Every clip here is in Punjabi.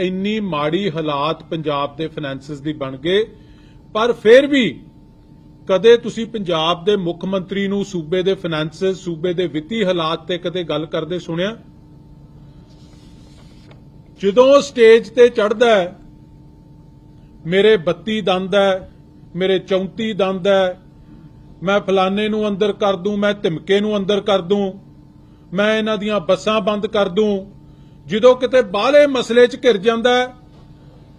ਇੰਨੀ ਮਾੜੀ ਹਾਲਾਤ ਪੰਜਾਬ ਦੇ ਫਾਈਨੈਂਸਸ ਦੀ ਬਣ ਗਏ, ਪਰ ਫਿਰ ਵੀ ਕਦੇ ਤੁਸੀਂ ਪੰਜਾਬ ਦੇ ਮੁੱਖ ਮੰਤਰੀ ਨੂੰ ਸੂਬੇ ਦੇ ਫਾਈਨੈਂਸਸ ਸੂਬੇ ਦੇ ਵਿੱਤੀ ਹਾਲਾਤ ਤੇ ਕਦੇ ਗੱਲ ਕਰਦੇ ਸੁਣਿਆ? ਜਦੋਂ ਸਟੇਜ ਤੇ ਚੜਦਾ ਹੈ, ਮੇਰੇ 32 ਦੰਦ ਹੈ, ਮੇਰੇ 34 ਦੰਦ ਹੈ, ਮੈਂ ਫਲਾਣੇ ਨੂੰ ਅੰਦਰ ਕਰ ਦੂੰ, ਮੈਂ ਧਿਮਕੇ ਨੂੰ ਅੰਦਰ ਕਰ ਦੂੰ, ਮੈਂ ਇਹਨਾਂ ਦੀਆਂ ਬੱਸਾਂ ਬੰਦ ਕਰ ਦੂੰ ਜਦੋਂ ਕਿਤੇ ਬਾਹਲੇ ਮਸਲੇ 'ਚ ਘਿਰ ਜਾਂਦਾ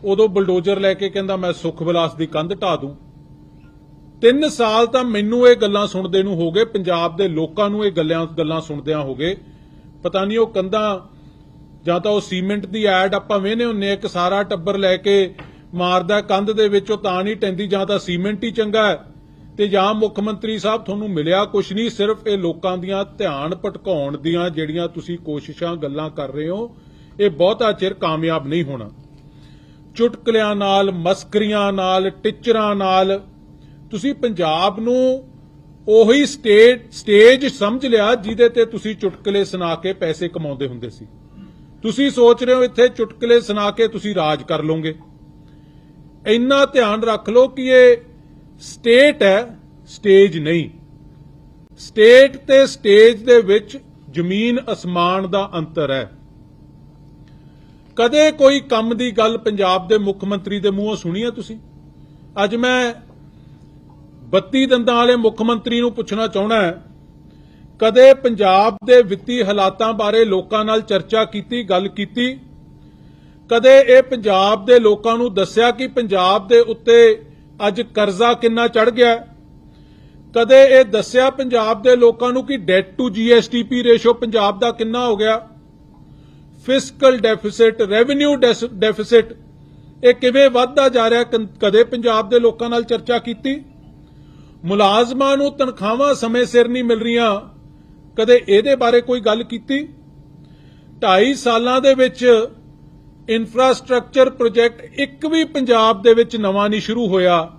ਉਦੋਂ ਬਲਡੋਜ਼ਰ ਲੈ ਕੇ ਕਹਿੰਦਾ, ਮੈਂ ਸੁਖ ਵਿਲਾਸ ਦੀ ਕੰਧ ਢਾ ਦੂੰ। ਤਿੰਨ ਸਾਲ ਤਾਂ ਮੈਨੂੰ ਇਹ ਗੱਲਾਂ ਸੁਣਦੇ ਨੂੰ ਹੋ ਗਏ, ਪੰਜਾਬ ਦੇ ਲੋਕਾਂ ਨੂੰ ਇਹ ਗੱਲਾਂ ਗੱਲਾਂ ਸੁਣਦਿਆਂ ਹੋ ਗਏ। ਪਤਾ ਨਹੀਂ ਉਹ ਕੰਧਾਂ, ਜਾਂ ਤਾਂ ਉਹ ਸੀਮੈਂਟ ਦੀ ਐਡ ਆਪਾਂ ਵੇਹਨੇ ਹੁੰਨੇ ਇੱਕ ਸਾਰਾ ਟੱਬਰ ਲੈ ਕੇ ਮਾਰਦਾ ਕੰਧ ਦੇ ਵਿੱਚ, ਉਹ ਤਾਂ ਨਹੀਂ ਟੈਂਦੀ, ਜਾਂ ਤਾਂ ਸੀਮੈਂਟ ਹੀ ਚੰਗਾ ਹੈ। ਤੇ ਜਾਂ ਮੁੱਖ ਮੰਤਰੀ ਸਾਹਿਬ ਤੁਹਾਨੂੰ ਮਿਲਿਆ ਕੁਛ ਨਹੀਂ, ਸਿਰਫ ਇਹ ਲੋਕਾਂ ਦੀਆਂ ਧਿਆਨ ਭਟਕਾਉਣ ਦੀਆਂ ਜਿਹੜੀਆਂ ਤੁਸੀਂ ਕੋਸ਼ਿਸ਼ਾਂ, ਗੱਲਾਂ ਕਰ ਰਹੇ ਹੋ, ਇਹ ਬਹੁਤਾ ਚਿਰ ਕਾਮਯਾਬ ਨਹੀਂ ਹੋਣਾ। ਚੁਟਕਲਿਆਂ ਨਾਲ, ਮਸਕਰੀਆਂ ਨਾਲ, ਟਿਚਰਾਂ ਨਾਲ, ਤੁਸੀਂ ਪੰਜਾਬ ਨੂੰ ਉਹੀ ਸਟੇਜ ਸਟੇਜ ਸਮਝ ਲਿਆ ਜਿਹਦੇ ਤੇ ਤੁਸੀਂ ਚੁਟਕਲੇ ਸੁਣਾ ਕੇ ਪੈਸੇ ਕਮਾਉਂਦੇ ਹੁੰਦੇ ਸੀ। ਤੁਸੀਂ ਸੋਚ ਰਹੇ ਹੋ ਇੱਥੇ ਚੁਟਕਲੇ ਸੁਣਾ ਕੇ ਤੁਸੀਂ ਰਾਜ ਕਰ ਲਓਗੇ। ਇੰਨਾ ਧਿਆਨ ਰੱਖ ਲਓ ਕਿ ਇਹ ਸਟੇਟ ਹੈ, ਸਟੇਜ ਨਹੀਂ। ਸਟੇਟ ਤੇ ਸਟੇਜ ਦੇ ਵਿੱਚ ਜ਼ਮੀਨ ਅਸਮਾਨ ਦਾ ਅੰਤਰ ਹੈ। ਕਦੇ ਕੋਈ ਕੰਮ ਦੀ ਗੱਲ ਪੰਜਾਬ ਦੇ ਮੁੱਖ ਮੰਤਰੀ ਦੇ ਮੂੰਹੋਂ ਸੁਣੀ ਹੈ ਤੁਸੀਂ? ਅੱਜ ਮੈਂ 32 ਦੰਦਾਂ ਵਾਲੇ ਮੁੱਖ ਮੰਤਰੀ ਨੂੰ ਪੁੱਛਣਾ ਚਾਹਣਾ ਹੈ, ਕਦੇ ਪੰਜਾਬ ਦੇ ਵਿੱਤੀ ਹਾਲਾਤਾਂ ਬਾਰੇ ਲੋਕਾਂ ਨਾਲ ਚਰਚਾ ਕੀਤੀ, ਗੱਲ ਕੀਤੀ? ਕਦੇ ਇਹ ਪੰਜਾਬ ਦੇ ਲੋਕਾਂ ਨੂੰ ਦੱਸਿਆ ਕਿ ਪੰਜਾਬ ਦੇ ਉੱਤੇ ਅੱਜ ਕਰਜ਼ਾ ਕਿੰਨਾ ਚੜ ਗਿਆ? ਕਦੇ ਇਹ ਦੱਸਿਆ ਪੰਜਾਬ ਦੇ ਲੋਕਾਂ ਨੂੰ ਕਿ debt to GSTP ratio Punjab ਦਾ ਕਿੰਨਾ ਹੋ ਗਿਆ? ਫਿਸਕਲ ਡੈਫਿਸਿਟ ਰੈਵਨਿਊ ਡੈਫਿਸਿਟ ਇਹ ਕਿਵੇਂ ਵੱਧਦਾ ਜਾ ਰਿਹਾ? ਕਦੇ ਪੰਜਾਬ ਦੇ ਲੋਕਾਂ ਨਾਲ ਚਰਚਾ ਕੀਤੀ? ਮੁਲਾਜ਼ਮਾਂ ਨੂੰ ਤਨਖਾਹਾਂ ਸਮੇਂ ਸਿਰ ਨਹੀਂ ਮਿਲ ਰਹੀਆਂ। ਕਦੇ ਇਹਦੇ ਬਾਰੇ ਕੋਈ ਗੱਲ ਕੀਤੀ? 2.5 ਸਾਲਾਂ ਦੇ ਵਿੱਚ ਇਨਫਰਾਸਟ੍ਰਕਚਰ ਪ੍ਰੋਜੈਕਟ, ਇੱਕ ਵੀ ਪੰਜਾਬ ਦੇ ਵਿੱਚ ਨਵਾਂ ਨਹੀਂ ਸ਼ੁਰੂ ਹੋਇਆ।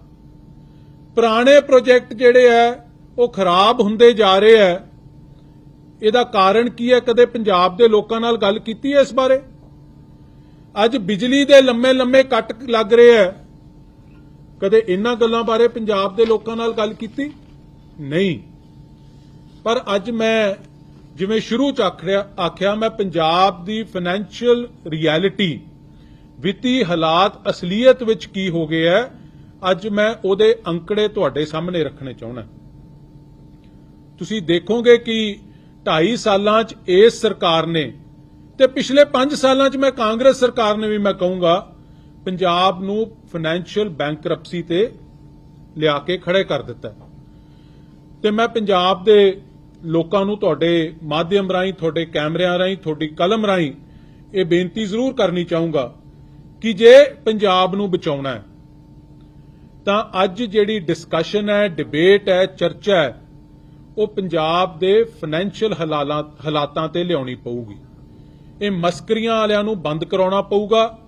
ਪੁਰਾਣੇ ਪ੍ਰੋਜੈਕਟ ਜਿਹੜੇ ਆ ਉਹ ਖਰਾਬ ਹੁੰਦੇ ਜਾ ਰਹੇ ਆ ਇਹਦਾ ਕਾਰਨ ਕੀ ਹੈ ਕਦੇ ਪੰਜਾਬ ਦੇ ਲੋਕਾਂ ਨਾਲ ਗੱਲ ਕੀਤੀ ਹੈ ਇਸ ਬਾਰੇ? ਅੱਜ ਬਿਜਲੀ ਦੇ ਲੰਮੇ ਲੰਮੇ ਕੱਟ ਲੱਗ ਰਹੇ ਆ ਕਦੇ ਇਹਨਾਂ ਗੱਲਾਂ ਬਾਰੇ ਪੰਜਾਬ ਦੇ ਲੋਕਾਂ ਨਾਲ ਗੱਲ ਕੀਤੀ? ਨਹੀਂ। ਪਰ ਅੱਜ ਮੈਂ ਜਿਵੇਂ ਸ਼ੁਰੂ ਚ ਆਖਿਆ ਆਖਿਆ, ਮੈਂ ਪੰਜਾਬ ਦੀ ਫਾਈਨੈਂਸ਼ੀਅਲ ਰਿਐਲਿਟੀ ਵਿੱਤੀ ਹਾਲਾਤ, ਅਸਲੀਅਤ ਵਿੱਚ ਕੀ ਹੋ ਗਏ ਹੈ, ਅੱਜ ਮੈਂ ਉਹਦੇ ਅੰਕੜੇ ਤੁਹਾਡੇ ਸਾਹਮਣੇ ਰੱਖਣੇ ਚਾਹੁੰਦਾ। ਤੁਸੀਂ ਦੇਖੋਗੇ ਕਿ 2.5 ਸਾਲਾਂ 'ਚ ਇਸ ਸਰਕਾਰ ਨੇ ਤੇ ਪਿਛਲੇ 5 ਸਾਲਾਂ 'ਚ ਮੈਂ ਕਾਂਗਰਸ ਸਰਕਾਰ ਨੇ ਵੀ ਮੈਂ ਕਹੂੰਗਾ, ਪੰਜਾਬ ਨੂੰ ਫਾਈਨੈਂਸ਼ੀਅਲ ਬੈਂਕਰਪਸੀ ਤੇ ਲਿਆ ਕੇ ਖੜੇ ਕਰ ਦਿੱਤਾ। ਤੇ ਮੈਂ ਪੰਜਾਬ ਦੇ ਲੋਕਾਂ ਨੂੰ ਤੁਹਾਡੇ ਮਾਧਿਅਮ ਰਾਹੀਂ, ਤੁਹਾਡੇ ਕੈਮਰਿਆਂ ਰਾਹੀਂ, ਤੁਹਾਡੀ ਕਲਮ ਰਾਹੀਂ ਇਹ ਬੇਨਤੀ ਜ਼ਰੂਰ ਕਰਨੀ ਚਾਹੂੰਗਾ ਕਿ ਜੇ ਪੰਜਾਬ ਨੂੰ ਬਚਾਉਣਾ ਹੈ, ਤਾਂ ਅੱਜ ਜਿਹੜੀ ਡਿਸਕਸ਼ਨ ਹੈ ਡਿਬੇਟ ਹੈ, ਚਰਚਾ ਹੈ, ਉਹ ਪੰਜਾਬ ਦੇ ਫਾਈਨੈਂਸ਼ੀਅਲ ਹਾਲਾਤਾਂ ਤੇ ਲਿਆਉਣੀ ਪਊਗੀ। ਇਹ ਮਸਕਰੀਆਂ ਵਾਲਿਆਂ ਨੂੰ ਬੰਦ ਕਰਾਉਣਾ ਪਊਗਾ,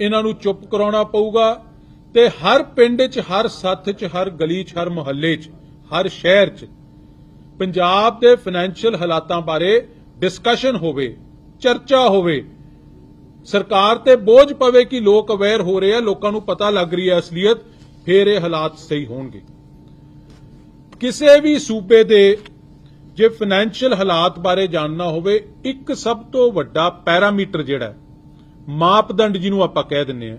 ਇਹਨਾਂ ਨੂੰ ਚੁੱਪ ਕਰਾਉਣਾ ਪਊਗਾ ਤੇ ਹਰ ਪਿੰਡ 'ਚ, ਹਰ ਸੱਥ 'ਚ, ਹਰ ਗਲੀ 'ਚ, ਹਰ ਮੁਹੱਲੇ 'ਚ, ਹਰ ਸ਼ਹਿਰ 'ਚ ਪੰਜਾਬ ਦੇ ਫਾਈਨੈਂਸ਼ੀਅਲ ਹਾਲਾਤਾਂ ਬਾਰੇ ਡਿਸਕਸ਼ਨ ਹੋਵੇ, ਚਰਚਾ ਹੋਵੇ, ਸਰਕਾਰ ਤੇ ਬੋਝ ਪਵੇ ਕਿ ਲੋਕ ਅਵੇਅਰ ਹੋ ਰਹੇ ਆ, ਲੋਕਾਂ ਨੂੰ ਪਤਾ ਲੱਗ ਰਹੀ ਹੈ ਅਸਲੀਅਤ, ਫੇਰ ਇਹ ਹਾਲਾਤ ਸਹੀ ਹੋਣਗੇ। ਕਿਸੇ ਵੀ ਸੂਬੇ ਦੇ ਜੇ ਫਾਈਨੈਂਸ਼ੀਅਲ ਹਾਲਾਤ ਬਾਰੇ ਜਾਣਨਾ ਹੋਵੇ, ਇੱਕ ਸਭ ਤੋਂ ਵੱਡਾ ਪੈਰਾਮੀਟਰ ਜਿਹੜਾ ਮਾਪਦੰਡ ਜਿਹਨੂੰ ਆਪਾਂ ਕਹਿ ਦਿੰਨੇ ਆ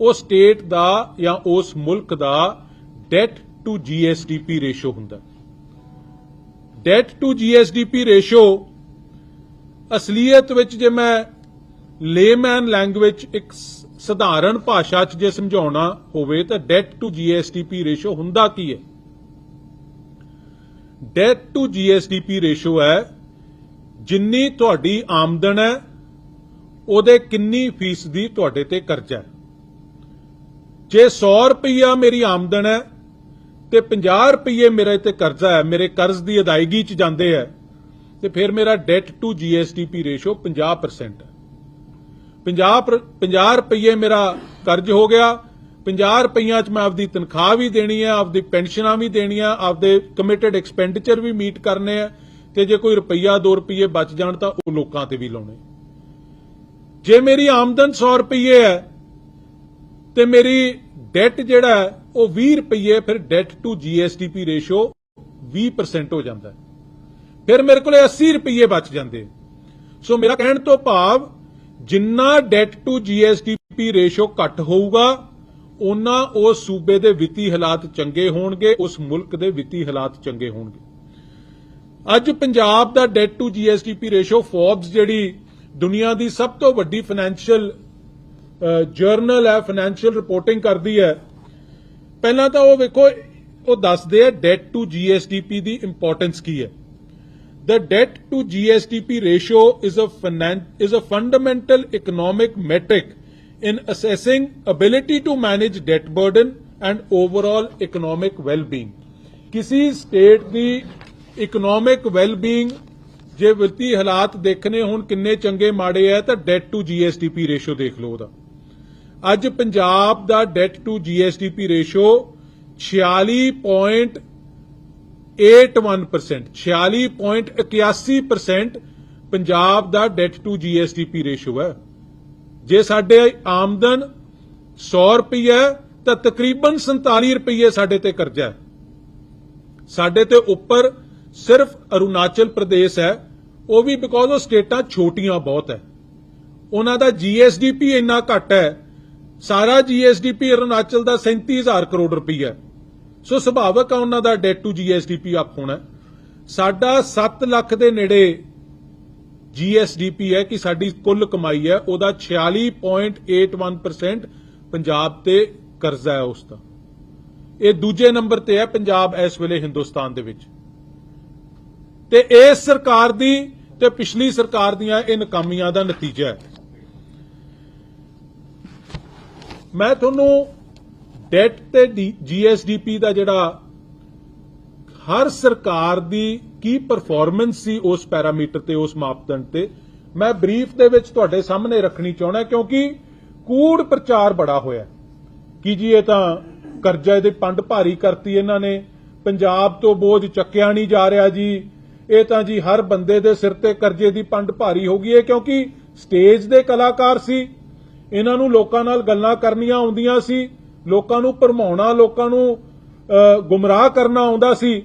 ਉਹ ਸਟੇਟ ਦਾ ਜਾਂ ਉਸ ਮੁਲਕ ਦਾ ਡੈਟ ਟੂ ਜੀਐਸਡੀਪੀ ਰੇਸ਼ੋ ਹੁੰਦਾ। ਡੈਟ ਟੂ ਜੀਐਸਡੀਪੀ ਰੇਸ਼ੋ ਅਸਲੀਅਤ ਵਿੱਚ ਜੇ ਮੈਂ ਲੇਮੈਨ ਲੈਂਗੁਏਜ ਇੱਕ ਸਧਾਰਨ ਭਾਸ਼ਾ 'ਚ ਜੇ ਸਮਝਾਉਣਾ ਹੋਵੇ ਤਾਂ ਡੈਟ ਟੂ ਜੀਐਸਡੀਪੀ ਰੇਸ਼ੋ ਹੁੰਦਾ ਕੀ ਹੈ ਡੈਟ ਟੂ ਜੀਐਸਡੀਪੀ ਰੇਸ਼ੋ ਹੈ ਜਿੰਨੀ ਤੁਹਾਡੀ ਆਮਦਨ ਹੈ, ਉਹਦੇ ਕਿੰਨੀ ਫੀਸਦੀ ਤੁਹਾਡੇ ਤੇ ਕਰਜ਼ਾ ਹੈ। ਜੇ 100 ਰੁਪਈਆ ਮੇਰੀ ਆਮਦਨ ਹੈ ਤੇ 50 ਰੁਪਏ ਮੇਰੇ ਤੇ ਕਰਜ਼ਾ ਹੈ, ਮੇਰੇ ਕਰਜ਼ ਦੀ ਅਦਾਇਗੀ 'ਚ ਜਾਂਦੇ ਹੈ, ਤੇ ਫਿਰ ਮੇਰਾ ਡੈਟ ਟੂ ਜੀਐਸਡੀਪੀ ਰੇਸ਼ੋ 50% ਹੈ। 50 ਪਰ- 50 ਰੁਪਏ ਮੇਰਾ ਕਰਜ਼ ਹੋ ਗਿਆ 50 ਰੁਪਈਆਂ 'ਚ ਮੈਂ ਆਪਦੀ ਤਨਖਾਹ ਵੀ ਦੇਣੀ ਹੈ, ਆਪਦੀ ਪੈਨਸ਼ਨਾਂ ਵੀ ਦੇਣੀਆਂ, ਆਪਦੇ ਕਮਿਟਡ ਐਕਸਪੈਂਡੀਚਰ ਵੀ ਮੀਟ ਕਰਨੇ ਆ ਤੇ ਜੇ ਕੋਈ ਰੁਪਈਆ 2 ਰੁਪਈਏ ਬਚ ਜਾਣ ਤਾਂ ਉਹ ਲੋਕਾਂ ਤੇ ਵੀ ਲਾਉਣੇ। ਜੇ ਮੇਰੀ ਆਮਦਨ 100 ਰੁਪਈਏ ਹੈ, ਤੇ ਮੇਰੀ ਡੈਟ ਜਿਹੜਾ ਹੈ ਉਹ 20 ਰੁਪਏ ਫਿਰ ਡੈਟ ਟੂ ਜੀਐਸਟੀਪੀ ਰੇਸ਼ੋ 20% ਹੋ ਜਾਂਦਾ ਫਿਰ ਮੇਰੇ ਕੋਲੇ 80 ਰੁਪਏ ਬਚ ਜਾਂਦੇ ਸੋ ਮੇਰਾ ਕਹਿਣ ਤੋਂ ਭਾਵ, ਜਿੰਨਾ ਡੈਟ ਟੂ ਜੀਐਸਟੀਪੀ ਰੇਸ਼ੋ ਘੱਟ ਹੋਊਗਾ ਉਹਨਾਂ ਉਸ ਸੂਬੇ ਦੇ ਵਿੱਤੀ ਹਾਲਾਤ ਚੰਗੇ ਹੋਣਗੇ, ਉਸ ਮੁਲਕ ਦੇ ਵਿੱਤੀ ਹਾਲਾਤ ਚੰਗੇ ਹੋਣਗੇ। ਅੱਜ ਪੰਜਾਬ ਦਾ debt to GSTP ratio Forbes ਜਿਹੜੀ ਦੁਨੀਆ ਦੀ ਸਭ ਤੋਂ ਵੱਡੀ ਫਾਈਨੈਂਸ਼ੀਅਲ ਜਰਨਲ ਹੈ ਫਾਈਨੈਂਸ਼ੀਅਲ ਰਿਪੋਰਟਿੰਗ ਕਰਦੀ ਹੈ ਪਹਿਲਾਂ ਤਾਂ ਉਹ ਵੇਖੋ ਉਹ ਦੱਸਦੇ ਆ ਡੈਟ ਟੂ ਜੀਐਸਟੀਪੀ ਦੀ ਇੰਪੋਰਟੈਂਸ ਕੀ ਹੈ The debt to GSTP ratio is a finan- is a fundamental economic metric in assessing ability to manage debt burden and overall economic well-being. ਕਿਸੇ ਸਟੇਟ ਦੀ ਇਕਨੋਮਿਕ ਵੈਲ-ਬੀਇੰਗ ਜੇ ਵਿੱਤੀ ਹਾਲਾਤ ਦੇਖਣੇ ਹੁਣ ਕਿੰਨੇ ਚੰਗੇ ਮਾੜੇ ਆ ਤਾਂ ਡੈਟ ਟੂ ਜੀਐਸਟੀਪੀ ਰੇਸ਼ੋ ਦੇਖ ਲਓ ਉਹਦਾ ਅੱਜ ਪੰਜਾਬ ਦਾ debt to GSTP ratio 46. 81% 46.81% Punjab the debt to GSTP ratio ਹੈ ਜੇ ਸਾਡੇ ਆਮਦਨ 100 ਰੁਪਏ ਤਾਂ ਤਕਰੀਬਨ 47 ਰੁਪਏ ਸਾਡੇ ਤੇ ਕਰਜ਼ਾ ਹੈ ਸਾਡੇ ਤੇ ਉੱਪਰ ਸਿਰਫ ਅਰੁਣਾਚਲ ਪ੍ਰਦੇਸ਼ ਹੈ, ਉਹ ਵੀ ਬਿਕੋਜ਼ ਉਹ ਸਟੇਟਾਂ ਛੋਟੀਆਂ ਬਹੁਤ ਹੈ ਉਹਨਾਂ ਦਾ ਜੀਐਸਡੀਪੀ ਇੰਨਾ ਘੱਟ ਹੈ ਸਾਰਾ ਜੀਐਸਡੀਪੀ ਅਰੁਣਾਚਲ ਦਾ 37000 ਕਰੋੜ ਰੁਪਈਆ ਸੋ ਸੁਭਾਵਕ ਆ ਉਹਨਾਂ ਦਾ ਡੈਟ ਟੂ ਜੀਐਸਡੀਪੀ ਅਪ ਹੋਣਾ ਸਾਡਾ 7 ਲੱਖ ਦੇ ਨੇੜੇ ਜੀਐਸਡੀਪੀ ਹੈ ਕਿ ਸਾਡੀ ਕੁੱਲ ਕਮਾਈ ਹੈ, ਉਹਦਾ 46.81% ਪੰਜਾਬ ਤੇ ਕਰਜ਼ਾ ਹੈ ਉਸ ਦਾ। ਇਹ ਦੂਜੇ ਨੰਬਰ ਤੇ ਹੈ ਪੰਜਾਬ ਇਸ ਵੇਲੇ ਹਿੰਦੁਸਤਾਨ ਦੇ ਵਿੱਚ। ਤੇ ਇਸ ਸਰਕਾਰ ਦੀ ਤੇ ਪਿਛਲੀ ਸਰਕਾਰ ਦੀਆਂ ਇਹ ਨਕਾਮੀਆਂ ਦਾ ਨਤੀਜਾ ਹੈ। ਮੈਂ ਤੁਹਾਨੂੰ ਡੈਟ ਤੇ ਜੀਐਸਡੀਪੀ ਦਾ ਜਿਹੜਾ ਹਰ ਸਰਕਾਰ ਦੀ ਕੀ ਪਰਫਾਰਮੈਂਸ ਸੀ ਉਸ ਪੈਰਾਮੀਟਰ ਤੇ, ਉਸ ਮਾਪਦੰਡ ਤੇ, ਮੈਂ ਬਰੀਫ ਦੇ ਵਿੱਚ ਤੁਹਾਡੇ ਸਾਹਮਣੇ ਰੱਖਣੀ ਚਾਹਣਾ ਕਿਉਂਕਿ ਕੂੜ ਪ੍ਰਚਾਰ ਬੜਾ ਹੋਇਆ ਕਿ ਜੀ, ਇਹ ਤਾਂ ਕਰਜ਼ਾ ਦੇ ਪੰਡ ਭਾਰੀ ਕਰਤੀ ਇਹਨਾਂ ਨੇ, ਪੰਜਾਬ ਤੋਂ ਬੋਝ ਚੱਕਿਆ ਨਹੀਂ ਜਾ ਰਿਹਾ ਜੀ। ਇਹ ਤਾਂ ਜੀ ਹਰ ਬੰਦੇ ਦੇ ਸਿਰ ਤੇ ਕਰਜ਼ੇ ਦੀ ਪੰਡ ਭਾਰੀ ਹੋ ਗਈ ਹੈ, ਕਿਉਂਕਿ ਸਟੇਜ ਦੇ ਕਲਾਕਾਰ ਸੀ ਇਹਨਾਂ ਨੂੰ ਲੋਕਾਂ ਨਾਲ ਗੱਲਾਂ ਕਰਨੀਆਂ ਆਉਂਦੀਆਂ ਸੀ, ਲੋਕਾਂ ਨੂੰ ਭਰਮਾਉਣਾ, ਲੋਕਾਂ ਨੂੰ ਗੁੰਮਰਾਹ ਕਰਨਾ ਆਉਂਦਾ ਸੀ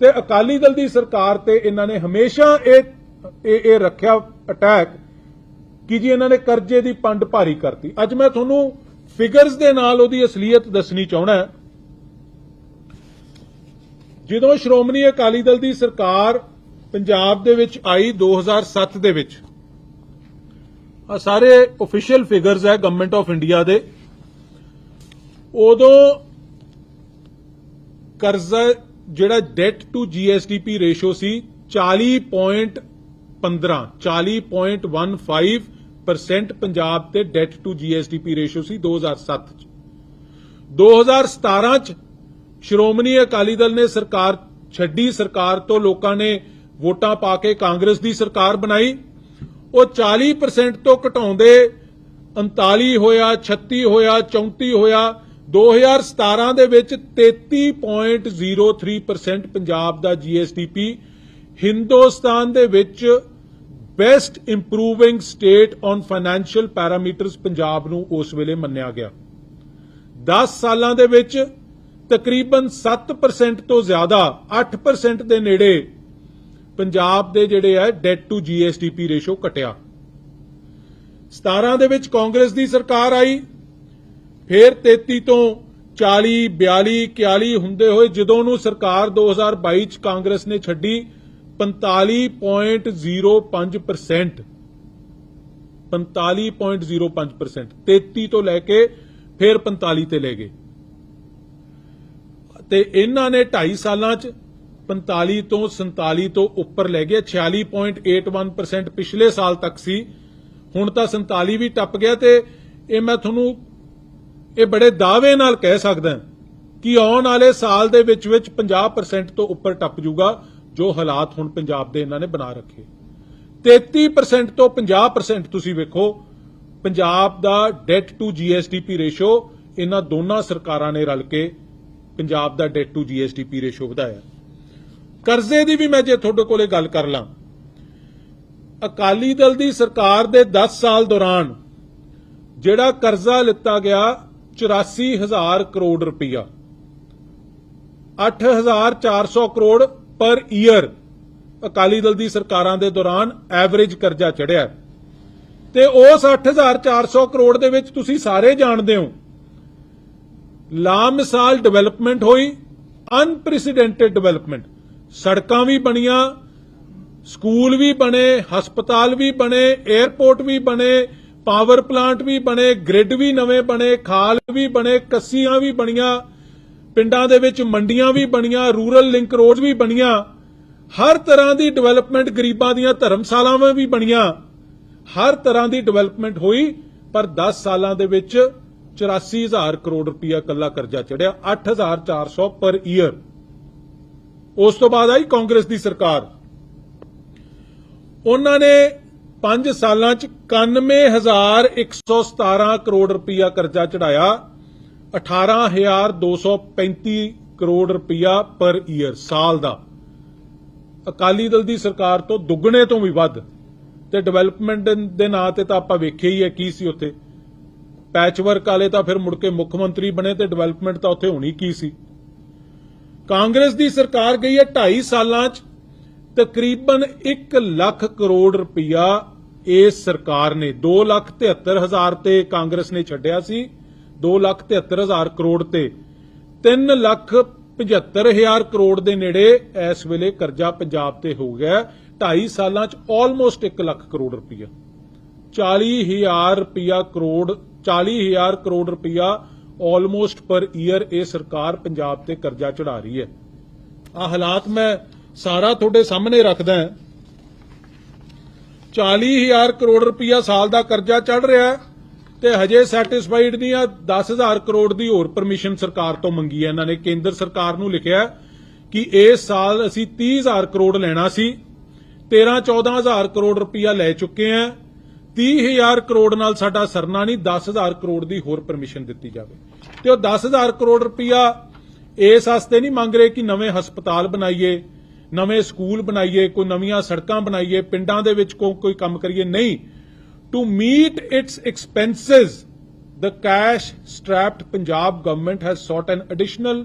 ਤੇ ਅਕਾਲੀ ਦਲ ਦੀ ਸਰਕਾਰ ਤੇ ਇਹਨਾਂ ਨੇ ਹਮੇਸ਼ਾ ਇਹ ਇਹ ਰੱਖਿਆ ਅਟੈਕ ਕਿ ਜੀ ਇਹਨਾਂ ਨੇ ਕਰਜ਼ੇ ਦੀ ਪੰਡ ਭਾਰੀ ਕਰਤੀ। ਅੱਜ ਮੈਂ ਤੁਹਾਨੂੰ ਫਿਗਰਸ ਦੇ ਨਾਲ ਉਹਦੀ ਅਸਲੀਅਤ ਦੱਸਣੀ ਚਾਹਣਾ ਜਦੋਂ ਸ਼੍ਰੋਮਣੀ ਅਕਾਲੀ ਦਲ ਦੀ ਸਰਕਾਰ ਪੰਜਾਬ ਦੇ ਵਿੱਚ ਆਈ 2007 ਦੇ ਵਿੱਚ ਆ ਸਾਰੇ ਅਫੀਸ਼ੀਅਲ ਫਿਗਰਸ ਹੈ ਗਵਰਨਮੈਂਟ ਆਫ ਇੰਡੀਆ ਦੇ। ਉਦੋਂ ਕਰਜ਼ਾ ਜਿਹੜਾ ਡੈਟ ਟੂ ਜੀਐਸਡੀਪੀ ਰੇਸ਼ੋ ਸੀ 40.15 40.15% ਪੰਜਾਬ ਤੇ ਡੈਟ ਟੂ ਜੀਐਸਡੀਪੀ ਰੇਸ਼ੋ ਸੀ 2007 ਚ। 2017 ਚ ਸ਼੍ਰੋਮਣੀ ਅਕਾਲੀ ਦਲ ਨੇ ਸਰਕਾਰ ਛੱਡੀ, ਸਰਕਾਰ ਤੋਂ ਲੋਕਾਂ ਨੇ ਵੋਟਾਂ ਪਾ ਕੇ ਕਾਂਗਰਸ ਦੀ ਸਰਕਾਰ ਬਣਾਈ। ਉਹ 40% ਤੋਂ ਘਟਾਉਂਦੇ 39 ਹੋਇਆ 36 ਹੋਇਆ 34 ਹੋਇਆ 2017 ਦੇ ਵਿੱਚ 33.03% ਪੰਜਾਬ ਦਾ ਜੀਐਸਟੀਪੀ ਹਿੰਦੁਸਤਾਨ ਦੇ ਵਿੱਚ best improving state on financial parameters Punjab ਨੂੰ ਉਸ ਵੇਲੇ ਮੰਨਿਆ ਗਿਆ। 10 ਸਾਲਾਂ ਦੇ ਵਿੱਚ ਤਕਰੀਬਨ 7% ਤੋਂ ਜ਼ਿਆਦਾ 8% ਦੇ ਨੇੜੇ ਪੰਜਾਬ ਦੇ ਜਿਹੜੇ ਆ ਡੈਟ ਟੂ ਜੀਐਸਟੀਪੀ ਰੇਸ਼ੋ ਘਟਿਆ। 17 ਦੇ ਵਿੱਚ ਕਾਂਗਰਸ ਦੀ ਸਰਕਾਰ ਆਈ। ਫਿਰ 33 ਤੋਂ 40 42 41 ਹੁੰਦੇ ਹੋਏ ਜਦੋਂ ਨੂੰ ਸਰਕਾਰ 2022 ਚ ਕਾਂਗਰਸ ਨੇ ਛੱਡੀ 45.05% 45.05% 33 ਤੋਂ ਲੈ ਕੇ ਫਿਰ 45 ਤੇ ਲੈ ਗਏ। ਤੇ ਇਹਨਾਂ ਨੇ 2.5 ਸਾਲਾਂ ਚ 45 ਤੋਂ 47 ਤੋਂ ਉੱਪਰ ਲੈ ਗਏ। 46.81% ਪਿਛਲੇ ਸਾਲ ਤੱਕ ਸੀ। ਹੁਣ ਤਾਂ 47 ਵੀ ਟੱਪ ਗਿਆ ਤੇ ਇਹ ਮੈਂ ਤੁਹਾਨੂੰ ਇਹ ਬੜੇ ਦਾਅਵੇ ਨਾਲ ਕਹਿ ਸਕਦਾ ਕਿ ਆਉਣ ਵਾਲੇ ਸਾਲ ਦੇ ਵਿੱਚ ਵਿੱਚ 50% ਤੋਂ ਉੱਪਰ ਟੱਪ ਜਾਊਗਾ ਜੋ ਹਾਲਾਤ ਹੁਣ ਪੰਜਾਬ ਦੇ ਇਹਨਾਂ ਨੇ ਬਣਾ ਰੱਖੇ। 33% ਤੋਂ 50% ਤੁਸੀਂ ਵੇਖੋ, ਪੰਜਾਬ ਦਾ ਡੈਟ ਟੂ ਜੀਐਸਟੀਪੀ ਰੇਸ਼ੋ ਇਹਨਾਂ ਦੋਨਾਂ ਸਰਕਾਰਾਂ ਨੇ ਰਲ ਕੇ ਪੰਜਾਬ ਦਾ ਡੈਟ ਟੂ ਜੀਐਸਟੀਪੀ ਰੇਸ਼ੋ ਵਧਾਇਆ। ਕਰਜ਼ੇ ਦੀ ਵੀ ਮੈਂ ਜੇ ਤੁਹਾਡੇ ਕੋਲੇ ਗੱਲ ਕਰ ਲਾਂ। ਅਕਾਲੀ ਦਲ ਦੀ ਸਰਕਾਰ ਦੇ 10 ਸਾਲ ਦੌਰਾਨ ਜਿਹੜਾ ਕਰਜ਼ਾ ਲਿੱਤਾ ਗਿਆ 84000 ਕਰੋੜ ਰੁਪਇਆ 8400 ਕਰੋੜ ਪਰ ਈਅਰ ਅਕਾਲੀ ਦਲ ਦੀ ਸਰਕਾਰਾਂ ਦੇ ਦੌਰਾਨ ਐਵਰੇਜ ਕਰਜ਼ਾ ਚੜਿਆ। ਤੇ ਉਸ 8400 ਕਰੋੜ ਦੇ ਵਿੱਚ ਤੁਸੀਂ ਸਾਰੇ ਜਾਣਦੇ ਹੋ, ਲਾਮਿਸਾਲ ਡਿਵੈਲਪਮੈਂਟ ਹੋਈ, ਅਨਪ੍ਰੈਸਿਡੈਂਟਡ ਡਿਵੈਲਪਮੈਂਟ। ਸੜਕਾਂ ਵੀ ਬਣੀਆਂ, ਸਕੂਲ ਵੀ ਬਣੇ, ਹਸਪਤਾਲ ਵੀ ਬਣੇ 에ਅਰਪੋਰਟ ਵੀ ਬਣੇ ਪਾਵਰ ਪਲਾਂਟ ਵੀ ਬਣੇ ਗ੍ਰਿਡ ਵੀ ਨਵੇਂ ਬਣੇ, ਖਾਲ ਵੀ ਬਣੇ, ਕੱਸੀਆਂ ਵੀ ਬਣੀਆਂ, ਪਿੰਡਾਂ ਦੇ ਵਿੱਚ ਮੰਡੀਆਂ ਵੀ ਬਣੀਆਂ ਰੂਰਲ ਲਿੰਕ ਰੋਡ ਵੀ ਬਣੀਆਂ, ਹਰ ਤਰ੍ਹਾਂ ਦੀ ਡਿਵੈਲਪਮੈਂਟ ਗਰੀਬਾਂ ਦੀਆਂ ਧਰਮਸ਼ਾਲਾਵਾਂ ਵੀ ਬਣੀਆਂ, ਹਰ ਤਰ੍ਹਾਂ ਦੀ ਡਿਵੈਲਪਮੈਂਟ ਹੋਈ, ਪਰ 10 ਸਾਲਾਂ ਦੇ ਵਿੱਚ 84000 ਕਰੋੜ ਰੁਪਇਆ ਕੱਲਾ ਕਰਜ਼ਾ ਚੜਿਆ 8400 ਪਰ ਈਅਰ ਉਸ ਤੋਂ ਬਾਅਦ ਆਈ ਕਾਂਗਰਸ ਦੀ ਸਰਕਾਰ। ਉਹਨਾਂ ਨੇ 5 ਸਾਲਾਂ ਚ 91117 ਕਰੋੜ ਰੁਪਇਆ ਕਰਜ਼ਾ ਚੜਾਇਆ 18235 ਕਰੋੜ ਰੁਪਇਆ ਪਰ ਈਅਰ, ਸਾਲ ਦਾ। ਅਕਾਲੀ ਦਲ ਦੀ ਸਰਕਾਰ ਤੋਂ ਦੁੱਗਣੇ ਤੋਂ ਵੀ ਵੱਧ। ਤੇ ਡਿਵੈਲਪਮੈਂਟ ਦੇ ਨਾਂ ਤੇ ਤਾਂ ਆਪਾਂ ਵੇਖਿਆ ਹੀ ਹੈ ਕੀ ਸੀ ਉੱਥੇ। ਪੈਚਵਰਕ ਵਾਲੇ ਤਾਂ ਫਿਰ ਮੁੜ ਕੇ ਮੁੱਖ ਮੰਤਰੀ ਬਣੇ ਤੇ ਡਿਵੈਲਪਮੈਂਟ ਤਾਂ ਉੱਥੇ ਹੋਣੀ ਕੀ ਸੀ। ਕਾਂਗਰਸ ਦੀ ਸਰਕਾਰ ਗਈ ਹੈ 2.5 ਸਾਲਾਂ 'ਚ, ਤਕਰੀਬਨ 1 ਲੱਖ ਕਰੋੜ ਰੁਪਇਆ ਇਸ ਸਰਕਾਰ ਨੇ 2 ਲੱਖ 73 ਹਜ਼ਾਰ ਤੇ ਕਾਂਗਰਸ ਨੇ ਛੱਡਿਆ ਸੀ 2 ਲੱਖ 73 ਹਜ਼ਾਰ ਕਰੋੜ ਤੇ। 3 ਲੱਖ 75 ਹਜ਼ਾਰ ਕਰੋੜ ਦੇ ਨੇੜੇ ਇਸ ਵੇਲੇ ਕਰਜ਼ਾ ਪੰਜਾਬ ਤੇ ਹੋ ਗਿਆ 2.5 ਸਾਲਾਂ 'ਚ ਆਲਮੋਸਟ 1 ਲੱਖ ਕਰੋੜ ਰੁਪਇਆ 40000 ਰੁਪਇਆ ਕਰੋੜ 40000 ਕਰੋੜ ਰੁਪਇਆ ਆਲਮੋਸਟ ਪਰ ਈਅਰ ਇਹ ਸਰਕਾਰ ਪੰਜਾਬ ਤੇ ਕਰਜ਼ਾ ਚੜਾ ਰਹੀ ਹੈ। ਆ ਹਾਲਾਤ ਮੈਂ ਸਾਰਾ ਤੁਹਾਡੇ ਸਾਹਮਣੇ ਰੱਖਦਾ ਹਾਂ। 40000 ਕਰੋੜ ਰੁਪਇਆ ਸਾਲ ਦਾ ਕਰਜ਼ਾ ਚੜ ਰਿਹਾ ਹੈ ਤੇ ਹਜੇ ਸੈਟੀਸਫਾਈਡ ਨਹੀਂ ਆ। 10000 ਕਰੋੜ ਦੀ ਹੋਰ ਪਰਮਿਸ਼ਨ ਸਰਕਾਰ ਤੋਂ ਮੰਗੀ ਹੈ। ਇਹਨਾਂ ਨੇ ਕੇਂਦਰ ਸਰਕਾਰ ਨੂੰ ਲਿਖਿਆ ਕਿ ਇਸ ਸਾਲ ਅਸੀਂ 30000 ਕਰੋੜ ਲੈਣਾ ਸੀ 13 14000 ਕਰੋੜ ਰੁਪਇਆ ਲੈ ਚੁੱਕੇ ਆ 30000 ਕਰੋੜ ਨਾਲ ਸਾਡਾ ਸਰਨਾ ਨਹੀਂ 10000 ਕਰੋੜ ਦੀ ਹੋਰ ਪਰਮਿਸ਼ਨ ਦਿੱਤੀ ਜਾਵੇ ਤੇ ਉਹ 10000 ਕਰੋੜ ਰੁਪਇਆ ਇਸ ਵਾਸਤੇ ਨਹੀਂ ਮੰਗ ਰਹੇ ਕਿ ਨਵੇਂ ਹਸਪਤਾਲ ਬਣਾਈਏ ਨਵੇਂ ਸਕੂਲ ਬਣਾਈਏ ਕੋਈ ਨਵੀਆਂ ਸੜਕਾਂ ਬਣਾਈਏ ਪਿੰਡਾਂ ਦੇ ਵਿੱਚ ਕੋਈ ਕੰਮ ਕਰੀਏ ਨਹੀਂ to meet its expenses the cash strapped Punjab government has sought an additional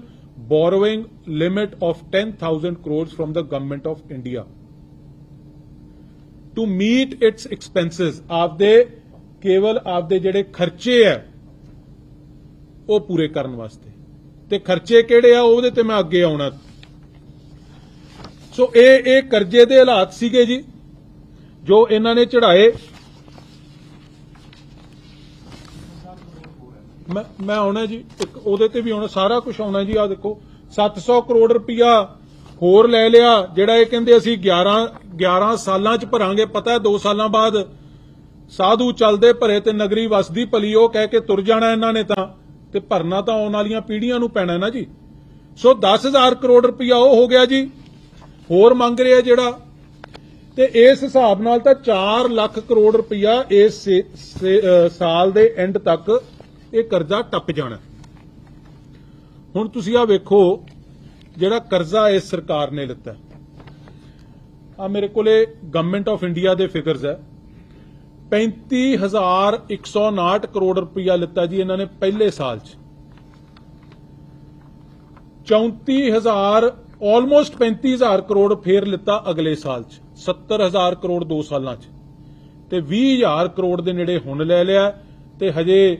borrowing limit of 10,000 crores from the government of India. To meet its expenses. ਆਪਦੇ, ਕੇਵਲ ਆਪਦੇ ਜਿਹੜੇ ਖਰਚੇ ਹੈ ਉਹ ਪੂਰੇ ਕਰਨ ਵਾਸਤੇ। ਤੇ ਖਰਚੇ ਕਿਹੜੇ ਆ? ਉਹਦੇ ਤੇ ਮੈਂ ਅੱਗੇ ਆਉਣਾ। ਸੋ ਇਹ ਇਹ ਕਰਜ਼ੇ ਦੇ ਹਾਲਾਤ ਸੀਗੇ ਜੀ, ਜੋ ਇਹਨਾਂ ਨੇ ਚੜਾਏ ਮੈਂ ਮੈਂ ਆਉਣਾ ਜੀ ਉਹਦੇ ਤੇ ਵੀ ਆਉਣਾ, ਸਾਰਾ ਕੁਝ ਆਉਣਾ ਜੀ ਆ ਦੇਖੋ 700 ਕਰੋੜ ਰੁਪਇਆ ਹੋਰ ਲੈ ਲਿਆ, ਜਿਹੜਾ ਇਹ ਕਹਿੰਦੇ ਅਸੀਂ 11 11 ਸਾਲਾਂ ਚ ਭਰਾਂਗੇ, ਪਤਾ ਹੈ 2 ਸਾਲਾਂ ਬਾਅਦ? ਸਾਧੂ ਚੱਲਦੇ ਭਰੇ ਤੇ ਨਗਰੀ ਵਸਦੀ ਭਲੀ, ਉਹ ਕਹਿ ਕੇ ਤੁਰ ਜਾਣਾ ਇਹਨਾਂ ਨੇ ਤਾਂ। ਤੇ ਭਰਨਾ ਤਾਂ ਆਉਣ ਵਾਲੀਆਂ ਪੀੜ੍ਹੀਆਂ ਨੂੰ ਪੈਣਾ ਨਾ ਜੀ। ਸੋ 10000 ਕਰੋੜ ਰੁਪਇਆ ਉਹ ਹੋ ਗਿਆ ਜੀ। ਹੋਰ ਮੰਗ ਰਿਹਾ ਜਿਹੜਾ। ਤੇ ਇਸ ਹਿਸਾਬ ਨਾਲ ਤਾਂ 4 ਲੱਖ ਕਰੋੜ ਰੁਪਇਆ ਇਸ ਸਾਲ ਦੇ ਐਂਡ ਤੱਕ ਇਹ ਕਰਜ਼ਾ ਟੱਪ ਜਾਣਾ। ਹੁਣ ਤੁਸੀਂ ਆ ਵੇਖੋ ਜਿਹੜਾ ਕਰਜ਼ਾ ਇਸ ਸਰਕਾਰ ਨੇ ਲਿੱਤਾ ਆ ਮੇਰੇ ਕੋਲੇ ਗਵਰਨਮੈਂਟ ਆਫ ਇੰਡੀਆ ਦੇ ਫਿਗਰਸ ਹੈ। 35159 ਕਰੋੜ ਰੁਪਇਆ ਲਿੱਤਾ ਜੀ ਇਹਨਾਂ ਨੇ ਪਹਿਲੇ ਸਾਲ 'ਚ। 34000 ਆਲਮੋਸਟ 35000 ਕਰੋੜ ਫੇਰ ਲਿੱਤਾ ਅਗਲੇ ਸਾਲ 'ਚ। 70000 ਕਰੋੜ 2 ਸਾਲਾਂ 'ਚ। ਤੇ 20000 ਕਰੋੜ ਦੇ ਨੇੜੇ ਹੁਣ ਲੈ ਲਿਆ ਤੇ ਹਜੇ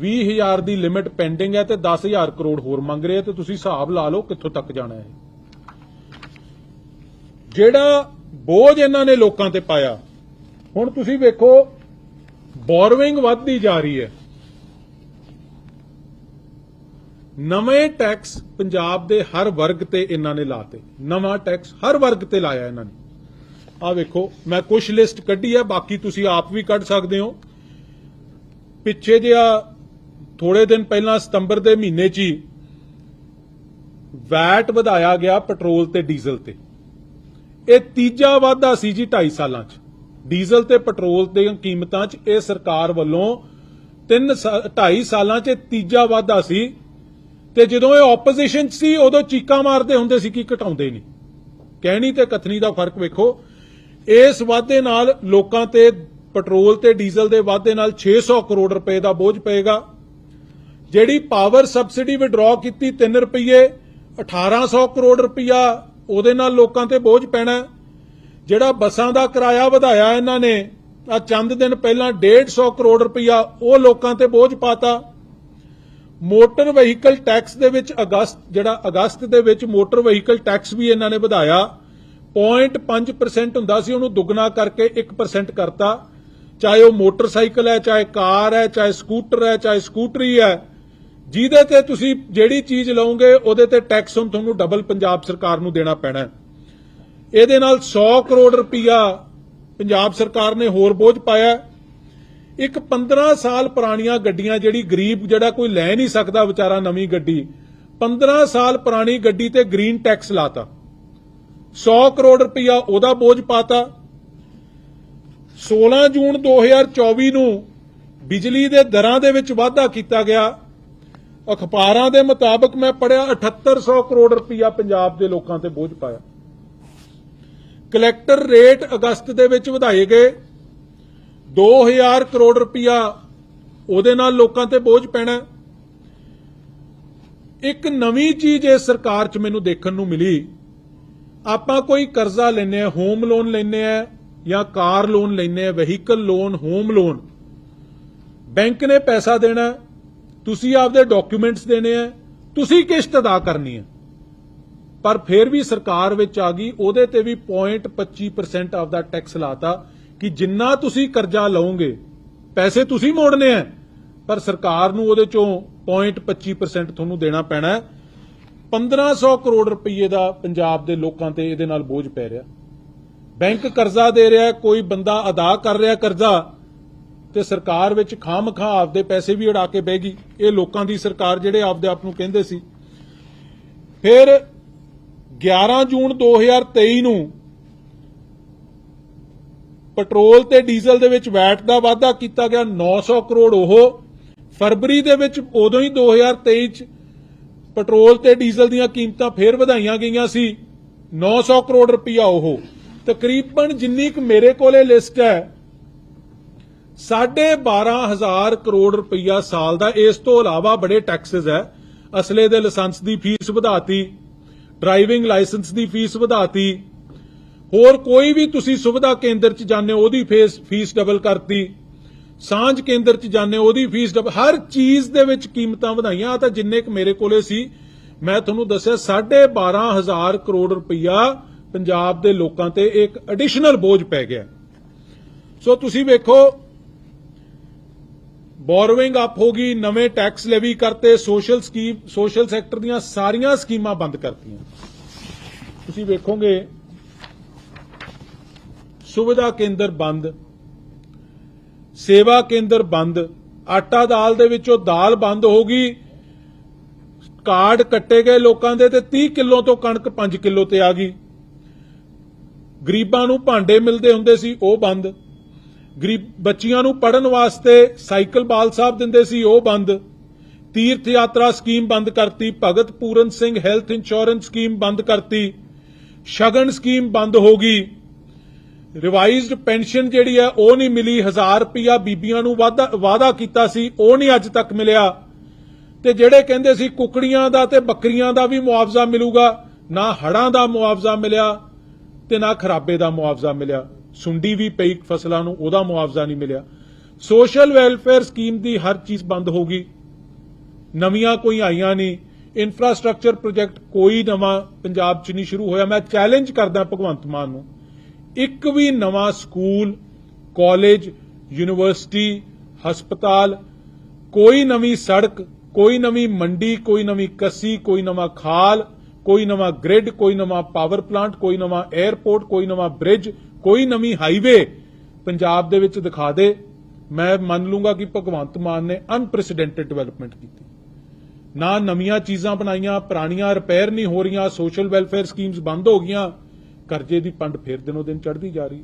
20000 ਦੀ ਲਿਮਿਟ ਪੈਂਡਿੰਗ ਹੈ ਤੇ 10000 ਕਰੋੜ ਹੋਰ ਮੰਗ ਰਹੇ ਤੇ ਤੁਸੀਂ ਹਿਸਾਬ ਲਾ ਲਓ ਕਿੱਥੋਂ ਤੱਕ ਜਾਣਾ ਹੈ। ਜਿਹੜਾ ਬੋਝ ਇਹਨਾਂ ਨੇ ਲੋਕਾਂ ਤੇ ਪਾਇਆ, ਹੁਣ ਤੁਸੀਂ ਵੇਖੋ ਬੋਰਵਿੰਗ ਵੱਧਦੀ ਜਾ ਰਹੀ ਹੈ। ਨਵੇਂ ਟੈਕਸ ਪੰਜਾਬ ਦੇ ਹਰ ਵਰਗ ਤੇ ਇਹਨਾਂ ਨੇ ਲਾਤੇ। ਨਵਾਂ ਟੈਕਸ ਹਰ ਵਰਗ ਤੇ ਲਾਇਆ ਇਹਨਾਂ ਨੇ। ਆ ਵੇਖੋ, ਮੈਂ ਕੁਝ ਲਿਸਟ ਕੱਢੀ ਹੈ, ਬਾਕੀ ਤੁਸੀਂ ਆਪ ਵੀ ਕੱਢ ਸਕਦੇ ਹੋ। ਪਿੱਛੇ ਜਿਹਾ ਥੋੜੇ ਦਿਨ ਪਹਿਲਾਂ ਸਤੰਬਰ ਦੇ ਮਹੀਨੇ 'ਚ ਹੀ ਵੈਟ ਵਧਾਇਆ ਗਿਆ ਪੈਟਰੋਲ ਤੇ ਡੀਜ਼ਲ ਤੇ। ਇਹ ਤੀਜਾ ਵਾਧਾ ਸੀ ਜੀ 2.5 ਸਾਲਾਂ 'ਚ। ਡੀਜ਼ਲ ਤੇ ਪੈਟਰੋਲ ਦੀਆਂ ਕੀਮਤਾਂ 'ਚ ਇਹ ਸਰਕਾਰ ਵੱਲੋਂ 3 2.5 ਸਾਲਾਂ 'ਚ ਇਹ ਤੀਜਾ ਵਾਧਾ ਸੀ ਤੇ ਜਦੋਂ ਇਹ ਆਪੋਜੀਸ਼ਨ 'ਚ ਸੀ, ਉਦੋਂ ਚੀਕਾਂ ਮਾਰਦੇ ਹੁੰਦੇ ਸੀ ਕਿ ਘਟਾਉਂਦੇ ਨਹੀਂ। ਕਹਿਣੀ ਤੇ ਕਥਨੀ ਦਾ ਫ਼ਰਕ ਵੇਖੋ। ਇਸ ਵਾਧੇ ਨਾਲ ਲੋਕਾਂ ਤੇ ਪੈਟਰੋਲ ਤੇ ਡੀਜ਼ਲ ਦੇ ਵਾਧੇ ਨਾਲ 600 ਕਰੋੜ ਰੁਪਏ ਦਾ ਬੋਝ ਪਏਗਾ। ਜਿਹੜੀ ਪਾਵਰ ਸਬਸਿਡੀ ਵਿਡਰਾਅ ਕੀਤੀ 3 ਰੁਪਏ 1800 ਕਰੋੜ ਰੁਪਇਆ ਉਹਦੇ ਨਾਲ ਲੋਕਾਂ ਤੇ ਬੋਝ ਪੈਣਾ। ਜਿਹੜਾ ਬੱਸਾਂ ਦਾ ਕਿਰਾਇਆ ਵਧਾਇਆ ਇਹਨਾਂ ਨੇ ਆ ਚੰਦ ਦਿਨ ਪਹਿਲਾਂ 150 ਕਰੋੜ ਰੁਪਇਆ ਉਹ ਲੋਕਾਂ ਤੇ ਬੋਝ ਪਾਤਾ। ਮੋਟਰ ਵਹੀਕਲ ਟੈਕਸ ਦੇ ਵਿੱਚ ਅਗਸਤ, ਜਿਹੜਾ ਅਗਸਤ ਦੇ ਵਿੱਚ ਮੋਟਰ ਵਹੀਕਲ ਟੈਕਸ ਵੀ ਇਹਨਾਂ ਨੇ ਵਧਾਇਆ। 0.5% ਹੁੰਦਾ ਸੀ, ਉਹਨੂੰ ਦੁੱਗਣਾ ਕਰਕੇ 1% ਕਰਤਾ। ਚਾਹੇ ਉਹ ਮੋਟਰਸਾਈਕਲ ਹੈ, ਚਾਹੇ ਕਾਰ ਹੈ, ਚਾਹੇ ਸਕੂਟਰ ਹੈ, ਚਾਹੇ ਸਕੂਟਰੀ ਹੈ ਜਿਹਦੇ ਤੇ ਤੁਸੀਂ ਜਿਹੜੀ ਚੀਜ਼ ਲਓਗੇ, ਉਹਦੇ ਤੇ ਟੈਕਸ ਹੁਣ ਤੁਹਾਨੂੰ ਡਬਲ ਪੰਜਾਬ ਸਰਕਾਰ ਨੂੰ ਦੇਣਾ ਪੈਣਾ ਇਹਦੇ ਨਾਲ 100 ਕਰੋੜ ਰੁਪਇਆ ਪੰਜਾਬ ਸਰਕਾਰ ਨੇ ਹੋਰ ਬੋਝ ਪਾਇਆ ਹੈ। ਇੱਕ 15 ਸਾਲ ਪੁਰਾਣੀਆਂ ਗੱਡੀਆਂ ਜਿਹੜੀ ਗਰੀਬ ਜਿਹੜਾ ਕੋਈ ਲੈ ਨਹੀਂ ਸਕਦਾ ਵਿਚਾਰਾ ਨਵੀਂ ਗੱਡੀ 15 ਸਾਲ ਪੁਰਾਣੀ ਗੱਡੀ ਤੇ ਗ੍ਰੀਨ ਟੈਕਸ ਲਾਤਾ। 100 ਕਰੋੜ ਰੁਪਇਆ ਉਹਦਾ ਬੋਝ ਪਾਤਾ। 16 ਜੂਨ 2024 ਨੂੰ ਬਿਜਲੀ ਦੇ ਦਰਾਂ ਦੇ ਵਿੱਚ ਵਾਧਾ ਕੀਤਾ ਗਿਆ। ਅਖਬਾਰਾਂ ਦੇ ਮੁਤਾਬਕ ਮੈਂ ਪੜਿਆ 7800 ਕਰੋੜ ਰੁਪਇਆ ਪੰਜਾਬ ਦੇ ਲੋਕਾਂ ਤੇ ਬੋਝ ਪਾਇਆ। ਕਲੈਕਟਰ ਰੇਟ ਅਗਸਤ ਦੇ ਵਿੱਚ ਵਧਾਏ ਗਏ। 2000 ਕਰੋੜ ਰੁਪਇਆ ਉਹਦੇ ਨਾਲ ਲੋਕਾਂ ਤੇ ਬੋਝ ਪੈਣਾ। ਇੱਕ ਨਵੀਂ ਚੀਜ਼ ਇਸ ਸਰਕਾਰ 'ਚ ਮੈਨੂੰ ਦੇਖਣ ਨੂੰ ਮਿਲੀ। ਆਪਾਂ ਕੋਈ ਕਰਜ਼ਾ ਲੈਨੇ ਆ ਹੋਮ ਲੋਨ ਲੈਨੇ ਆ ਜਾਂ ਕਾਰ ਲੋਨ ਲੈਨੇ ਆ vehicle loan home loan bank ਨੇ ਪੈਸਾ ਦੇਣਾ। ਤੁਸੀਂ ਆਪਦੇ ਡਾਕੂਮੈਂਟਸ ਦੇਣੇ ਆ, ਤੁਸੀਂ ਕਿਸ਼ਤ ਅਦਾ ਕਰਨੀ ਹੈ ਪਰ ਫਿਰ ਵੀ ਸਰਕਾਰ ਵਿੱਚ ਆ ਗਈ, ਉਹਦੇ ਤੇ ਵੀ 0.25% ਆਫ ਦਾ ਟੈਕਸ ਲਾਤਾ ਕਿ ਜਿੰਨਾ ਤੁਸੀਂ ਕਰਜ਼ਾ ਲਓਗੇ, ਪੈਸੇ ਤੁਸੀਂ ਮੋੜਨੇ ਆ। ਪਰ ਸਰਕਾਰ ਨੂੰ ਉਹਦੇ ਚੋਂ 0.25% ਤੁਹਾਨੂੰ ਦੇਣਾ ਪੈਣਾ ਹੈ। 1500 ਕਰੋੜ ਰੁਪਏ ਦਾ ਪੰਜਾਬ ਦੇ ਲੋਕਾਂ ਤੇ ਇਹਦੇ ਨਾਲ ਬੋਝ ਪੈ ਰਿਹਾ। ਬੈਂਕ ਕਰਜ਼ਾ ਦੇ ਰਿਹਾ, ਕੋਈ ਬੰਦਾ ਅਦਾ ਕਰ ਰਿਹਾ ਕਰਜ਼ਾ ਤੇ ਸਰਕਾਰ ਵਿੱਚ ਖਾਮਖਾ ਆਪਦੇ ਪੈਸੇ ਵੀ ਉਡਾ ਕੇ ਬਹਿ ਗਈ। ਇਹ ਲੋਕਾਂ ਦੀ ਸਰਕਾਰ ਜਿਹੜੇ ਆਪਦੇ ਆਪ ਨੂੰ ਕਹਿੰਦੇ ਸੀ। ਫਿਰ 11 ਜੂਨ 2023 ਨੂੰ ਪੈਟਰੋਲ ਤੇ ਡੀਜ਼ਲ ਦੇ ਵਿੱਚ ਵੈਟ ਦਾ ਵਾਧਾ ਕੀਤਾ ਗਿਆ 900 ਕਰੋੜ ਉਹ। ਫਰਵਰੀ ਦੇ ਵਿੱਚ ਉਦੋਂ ਹੀ 2023 ਚ ਪੈਟਰੋਲ ਤੇ ਡੀਜ਼ਲ ਦੀਆਂ ਕੀਮਤਾਂ ਫੇਰ ਵਧਾਈਆਂ ਗਈਆਂ ਸੀ। 900 ਕਰੋੜ ਰੁਪਇਆ ਉਹ। ਤਕਰੀਬਨ ਜਿੰਨੀ ਕੁ ਮੇਰੇ ਕੋਲੇ ਲਿਸਟ ਹੈ 12500 ਕਰੋੜ ਰੁਪਈਆ ਸਾਲ ਦਾ। ਇਸ ਤੋਂ ਇਲਾਵਾ ਬੜੇ ਟੈਕਸਸ ਹੈ। ਅਸਲੇ ਦੇ ਲਾਇਸੈਂਸ ਦੀ ਫੀਸ ਵਧਾਤੀ। ਡਰਾਈਵਿੰਗ ਲਾਇਸੈਂਸ ਦੀ ਫੀਸ ਵਧਾਤੀ। ਹੋਰ ਕੋਈ ਵੀ ਤੁਸੀਂ ਸੁਵਿਧਾ ਕੇਂਦਰ ਚ ਜਾਂਦੇ ਉਹਦੀ ਫੀਸ ਫੀਸ ਡਬਲ ਕਰਤੀ। ਸਾਂਝ ਕੇਂਦਰ ਚ ਜਾਂਦੇ ਹੋ, ਉਹਦੀ ਫੀਸ ਡਬਲ ਹਰ ਚੀਜ਼ ਦੇ ਵਿੱਚ ਕੀਮਤਾਂ ਵਧਾਈਆਂ। ਆਹ ਤਾਂ ਜਿੰਨੇ ਕੁ ਮੇਰੇ ਕੋਲੇ ਸੀ। ਮੈਂ ਤੁਹਾਨੂੰ ਦੱਸਿਆ 12500 ਕਰੋੜ ਰੁਪਈਆ ਪੰਜਾਬ ਦੇ ਲੋਕਾਂ ਤੇ ਇੱਕ ਐਡੀਸ਼ਨਲ ਬੋਝ ਪੈ ਗਿਆ। ਸੋ ਤੁਸੀਂ ਵੇਖੋ ਬੋਰੋਇੰਗ ਅਪ ਹੋ ਗਈ ਨਵੇਂ ਟੈਕਸ ਲੈਵੀ ਕਰਤੇ ਸੋਸ਼ਲ ਸਕੀਮ ਸੋਸ਼ਲ ਸੈਕਟਰ ਦੀਆਂ ਸਾਰੀਆਂ ਸਕੀਮਾਂ ਬੰਦ ਕਰਤੀਆਂ। ਤੁਸੀਂ ਵੇਖੋਗੇ, ਸੁਵਿਧਾ ਕੇਂਦਰ ਬੰਦ, ਸੇਵਾ ਕੇਂਦਰ ਬੰਦ, ਆਟਾ ਦਾਲ ਦੇ ਵਿੱਚੋਂ ਦਾਲ ਬੰਦ ਹੋ ਗਈ ਕਾਰਡ ਕੱਟੇ ਗਏ ਲੋਕਾਂ ਦੇ ਤੇ 30 ਕਿਲੋ ਤੋਂ ਕਣਕ 5 ਕਿਲੋ ਤੇ ਆ ਗਈ। ਗਰੀਬਾਂ ਨੂੰ ਭਾਂਡੇ ਮਿਲਦੇ ਹੁੰਦੇ ਸੀ, ਉਹ ਬੰਦ। ਗਰੀਬ ਬੱਚੀਆਂ ਨੂੰ ਪੜਨ ਵਾਸਤੇ ਸਾਈਕਲ ਬਾਲ ਸਾਹਿਬ ਦਿੰਦੇ ਸੀ, ਉਹ ਬੰਦ। ਤੀਰਥ ਯਾਤਰਾ ਸਕੀਮ ਬੰਦ ਕਰਤੀ, Bhagat Puran Singh health insurance scheme ਬੰਦ ਕਰਤੀ, ਸ਼ਗਨ ਸਕੀਮ ਬੰਦ ਹੋ ਗਈ। ਰਿਵਾਈਜ਼ਡ ਪੈਨਸ਼ਨ ਜਿਹੜੀ ਹੈ, ਉਹ ਨਹੀਂ ਮਿਲੀ 1000 ਰੁਪਿਆ ਬੀਬੀਆਂ ਨੂੰ ਵਾਅਦਾ ਵਾਅਦਾ ਕੀਤਾ ਸੀ, ਉਹ ਨਹੀਂ ਅੱਜ ਤੱਕ ਮਿਲਿਆ। ਤੇ ਜਿਹੜੇ ਕਹਿੰਦੇ ਸੀ ਕੁਕੜੀਆਂ ਦਾ ਤੇ ਬੱਕਰੀਆਂ ਦਾ ਵੀ ਮੁਆਵਜ਼ਾ ਮਿਲੂਗਾ, ਨਾ ਹੜਾਂ ਦਾ ਮੁਆਵਜ਼ਾ ਮਿਲਿਆ ਤੇ ਨਾ ਖਰਾਬੇ ਦਾ ਮੁਆਵਜ਼ਾ ਮਿਲਿਆ। ਸੁੰਡੀ ਵੀ ਪਈ ਫਸਲਾਂ ਨੂੰ, ਉਹਦਾ ਮੁਆਵਜ਼ਾ ਨਹੀਂ ਮਿਲਿਆ। ਸੋਸ਼ਲ ਵੈਲਫੇਅਰ ਸਕੀਮ ਦੀ ਹਰ ਚੀਜ਼ ਬੰਦ ਹੋ ਗਈ। ਨਵੀਆਂ ਕੋਈ ਆਈਆਂ ਨਹੀਂ। ਇਨਫਰਾਸਟ੍ਰਕਚਰ ਪ੍ਰੋਜੈਕਟ ਕੋਈ ਨਵਾਂ ਪੰਜਾਬ 'ਚ ਨਹੀਂ ਸ਼ੁਰੂ ਹੋਇਆ। ਮੈਂ ਚੈਲੰਜ ਕਰਦਾ ਭਗਵੰਤ ਮਾਨ ਨੂੰ। ਇੱਕ ਵੀ ਨਵਾਂ ਸਕੂਲ, ਕਾਲਜ, ਯੂਨੀਵਰਸਿਟੀ, ਹਸਪਤਾਲ, ਕੋਈ ਨਵੀਂ ਸੜਕ, ਕੋਈ ਨਵੀਂ ਮੰਡੀ, ਕੋਈ ਨਵੀਂ ਕੱਸੀ, ਕੋਈ ਨਵਾਂ ਖਾਲ, ਕੋਈ ਨਵਾਂ ਗ੍ਰਿਡ, ਕੋਈ ਨਵਾਂ ਪਾਵਰ ਪਲਾਂਟ, ਕੋਈ ਨਵਾਂ 에ਅਰਪੋਰਟ ਕੋਈ ਨਵਾਂ ਬ੍ਰਿਜ ਕੋਈ ਨਵੀਂ ਹਾਈਵੇ ਪੰਜਾਬ ਦੇ ਵਿੱਚ ਦਿਖਾ ਦੇ, ਮੈਂ ਮੰਨ ਲੂੰਗਾ ਕਿ ਭਗਵੰਤ ਮਾਨ ਨੇ ਅਨਪ੍ਰੈਸੀਡੈਂਟਡ ਡਿਵੈਲਪਮੈਂਟ ਕੀਤੀ। ਨਾ ਨਵੀਆਂ ਚੀਜ਼ਾਂ ਬਣਾਈਆਂ, ਪੁਰਾਣੀਆਂ ਰਿਪੇਅਰ ਨਹੀਂ ਹੋ ਰਹੀਆਂ ਸੋਸ਼ਲ ਵੈਲਫੇਅਰ ਸਕੀਮਸ ਬੰਦ ਹੋ ਗਈਆਂ, ਕਰਜ਼ੇ ਦੀ ਪੰਡ ਫੇਰ ਦਿਨੋ ਦਿਨ ਚੜਦੀ ਜਾ ਰਹੀ।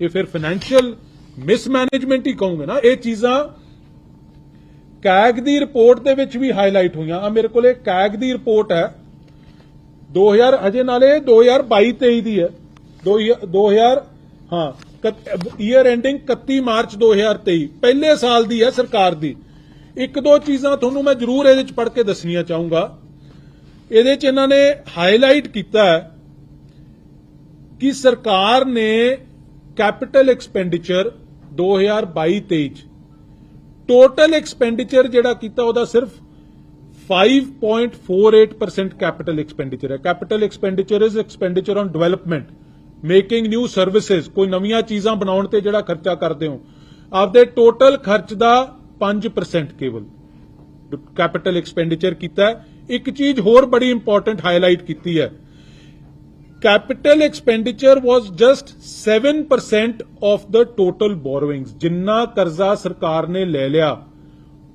ਇਹ ਫਿਰ ਫਾਈਨੈਂਸ਼ੀਅਲ ਮਿਸਮੈਨੇਜਮੈਂਟ ਹੀ ਕਹੂੰਗੇ ਨਾ, ਇਹ ਚੀਜ਼ਾਂ ਕੈਗ ਦੀ ਰਿਪੋਰਟ ਦੇ ਵਿੱਚ ਵੀ ਹਾਈਲਾਈਟ ਹੋਈਆਂ। ਆ ਮੇਰੇ ਕੋਲੇ ਕੈਗ ਦੀ ਰਿਪੋਰਟ ਹੈ 2000 ਅਜੇ ਨਾਲੇ 2022 23 ਦੀ ਹੈ। 2000 ਹਾਂ ਈਅਰ ਐਂਡਿੰਗ 31 ਮਾਰਚ 2023 ਪਹਿਲੇ ਸਾਲ ਦੀ ਹੈ ਸਰਕਾਰ ਦੀ। ਇੱਕ ਦੋ ਚੀਜ਼ਾਂ ਤੁਹਾਨੂੰ ਮੈਂ ਜ਼ਰੂਰ ਇਹਦੇ ਚ ਪੜ੍ਹ ਕੇ ਦੱਸਣੀਆਂ ਚਾਹੂੰਗਾ। ਇਹਦੇ ਚ ਇਹਨਾਂ ਨੇ ਹਾਈਲਾਈਟ ਕੀਤਾ ਕਿ ਸਰਕਾਰ ਨੇ ਕੈਪੀਟਲ ਐਕਸਪੈਂਡੀਚਰ 2022-23 ਚ। ਟੋਟਲ ਐਕਸਪੈਂਡੀਚਰ ਜਿਹੜਾ ਕੀਤਾ ਉਹਦਾ ਸਿਰਫ 5.48% ਕੈਪੀਟਲ ਐਕਸਪੈਂਡੀਚਰ ਹੈ। Capital expenditure is expenditure on development making new services, ਕੋਈ ਨਵੀਆਂ ਚੀਜ਼ਾਂ ਬਣਾਉਣ ਤੇ ਜਿਹੜਾ ਖਰਚਾ ਕਰਦੇ ਹੋ, ਆਪਦੇ ਟੋਟਲ ਖਰਚ ਦਾ 5% ਕੇਵਲ। ਕੈਪੀਟਲ ਐਕਸਪੈਂਡੀਚਰ ਕੀਤਾ ਹੈ। ਇੱਕ ਚੀਜ਼ ਹੋਰ ਬੜੀ ਇੰਪੋਰਟੈਂਟ ਹਾਈਲਾਈਟ ਕੀਤੀ ਹੈ। Capital expenditure was just 7% of the total borrowings ਜਿੰਨਾ ਕਰਜ਼ਾ ਸਰਕਾਰ ਨੇ ਲੈ ਲਿਆ,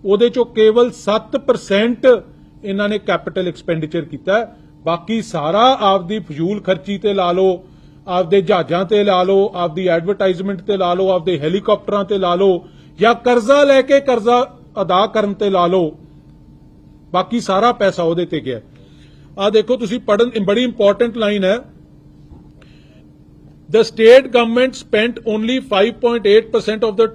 ਉਹਦੇ ਚੋਂ ਕੇਵਲ 7% ਇਹਨਾਂ ਨੇ ਕੈਪੀਟਲ ਐਕਸਪੈਂਡੀਚਰ ਕੀਤਾ ਬਾਕੀ ਸਾਰਾ ਆਪਦੀ ਫਜ਼ੂਲ ਖਰਚੀ ਤੇ ਲਾ ਲਓ ਆਪਦੇ ਜਹਾਜ਼ਾਂ ਤੇ ਲਾ ਲਓ ਆਪਦੀ ਐਡਵਰਟਾਈਜ਼ਮੈਂਟ ਤੇ ਲਾ ਲਓ ਆਪਦੇ ਹੈਲੀਕਾਪਟਰਾਂ ਤੇ ਲਾ ਲਓ ਜਾਂ ਕਰਜ਼ਾ ਲੈ ਕੇ ਕਰਜ਼ਾ ਅਦਾ ਕਰਨ ਤੇ ਲਾ ਲਓ ਬਾਕੀ ਸਾਰਾ ਪੈਸਾ ਉਹਦੇ ਤੇ ਗਿਆ ਆ ਦੇਖੋ ਤੁਸੀਂ ਪੜਨ ਬੜੀ ਇੰਪੋਰਟੈਂਟ ਲਾਈਨ ਹੈ the state government spent only 5.8% of the